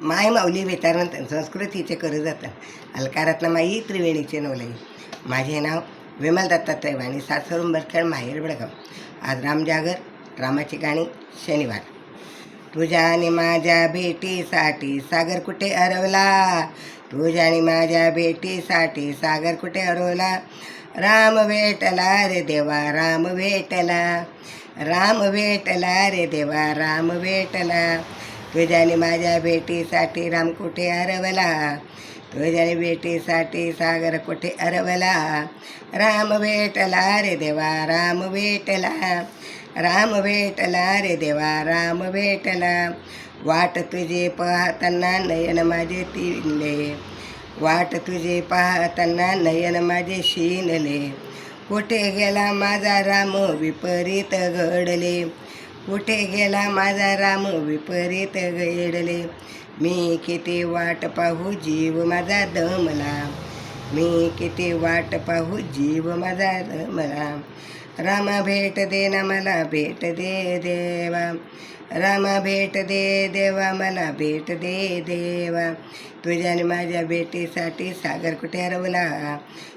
माय माऊली बेतारवंत संस्कृतीचे करू जातात अलकारातला माई त्रिवेणीचे नवलाई माझे नाव विमल दत्तात्रय वाणी सासरून बरखेड माहेर बडगाव आज रामजागर रामाची गाणी शनिवार. तुझ्या आणि माझ्या भेटीसाठी सागर कुठे हरवला तुझ्या आणि माझ्या भेटीसाठी सागर कुठे हरवला राम भेटला रे देवा राम भेटला. राम भेटला रे देवा राम भेटला. तुझ्याने माझ्या भेटीसाठी राम कुठे हरवला तुझ्याने भेटीसाठी सागर कुठे हरवला राम भेटला रे देवा राम भेटला. राम भेटला रे देवा राम भेटला. वाट तुझे पाहताना नयन माझे तिनले. वाट तुझे पाहताना नयन माझे शिनले. कुठे गेला माझा राम? विपरीत घडले. कुठे गेला माझा राम? विपरीत घडले मी किती वाट पाहू जीव माझा दमला. मी किती वाट पाहू जीव माझा दमला. रामा भेट दे ना मला भेट दे देवा रामा भेट दे देवा। मला भेट दे देवा तुझ्याने माझ्या भेटीसाठी सागर कुठे हरवला?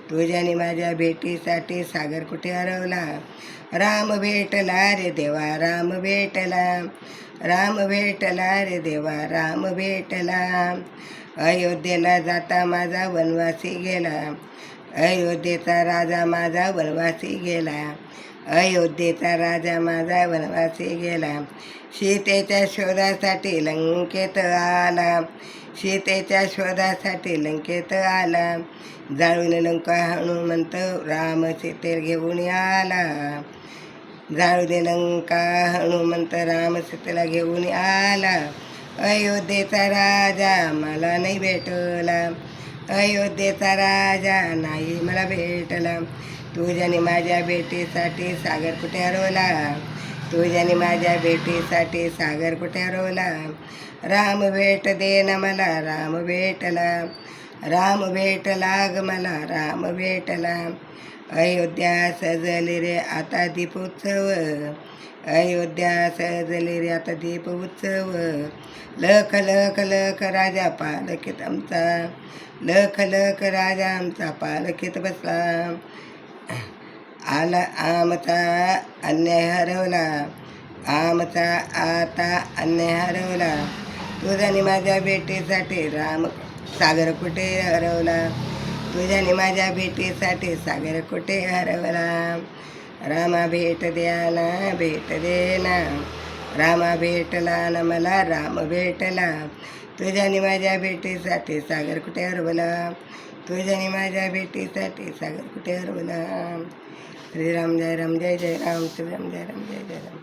तुझ्याने माझ्या भेटीसाठी सागर कुठे हरवला? राम भेटला रे देवा राम भेटला। राम भेटला रे देवा राम भेटला। अयोध्येला जाता माझा वनवासी गेला। अयोध्येचा राजा माझा वनवासी गेला. अयोध्येचा राजा माझा वनवासी गेला. सीतेच्या शोधासाठी लंकेत आला. सीतेच्या शोधासाठी लंकेत आला. जाळून लंका हनुमंत राम सीते घेऊन आला. जाळू दे लंका हनुमंत राम सीतेला घेऊन आला. अयोध्येचा राजा मला नाही भेटला. अयोध्येचा राजा. नाही मला भेटला. तुझ्याने माझ्या भेटीसाठी सागर कुठे हरवला? तुझ्याने माझ्या भेटीसाठी सागर कुठे हरवला? राम भेट दे ना मला राम भेटला. राम भेटला ग मला राम भेटला. अयोध्या सजली रे आता दीपोत्सव. अयोध्या सजले रे आता दीप उत्सव. लख लख लख राजा पालखीत आमचा. लख लख राजा आमचा पालखीत बसला. आला आमचा अन्याय हरवला. आमचा आता अन्याय हरवला. तुझ्याने माझ्या भेटीसाठी राम सागर कुठे हरवला? तुझ्याने माझ्या भेटीसाठी सागर कुठे हरवला? रामा भेट द्या ना भेट दे ना. रामा भेटला ना मला राम भेटला तुझ्याने माझ्या भेटीसाठी सागर कुठे हरवला? तुझ्याने माझ्या भेटीसाठी सागर कुठे हरवला? श्रीराम जय राम जय जय राम श्रीराम जय राम जय जय राम.